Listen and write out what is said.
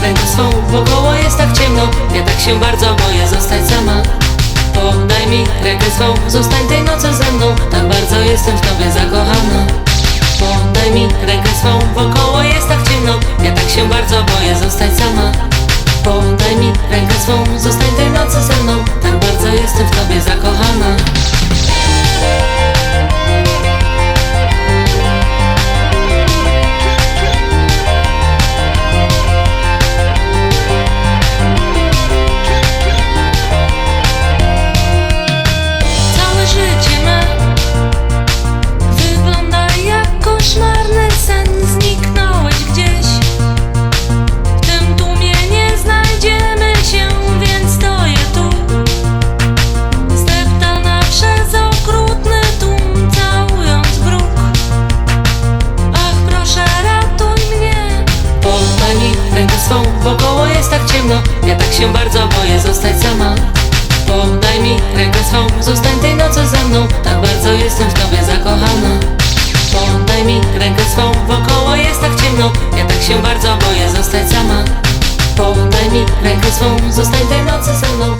Znajdę swą, wokoło jest tak ciemno. Ja tak się bardzo boję zostać sama. Podaj mi rękę swą, zostań tej nocy ze mną. Tak bardzo jestem w tobie zakochana. Podaj mi rękę swą, wokoło jest tak ciemno. Ja tak się bardzo boję zostać sama. Podaj mi rękę swą, zostań Swą, wokoło jest tak ciemno. Ja tak się bardzo boję zostać sama. Podaj mi rękę swą, zostań tej nocy ze mną. Tak bardzo jestem w tobie zakochana. Podaj mi rękę swą, wokoło jest tak ciemno. Ja tak się bardzo boję zostać sama. Podaj mi rękę swą, zostań tej nocy ze mną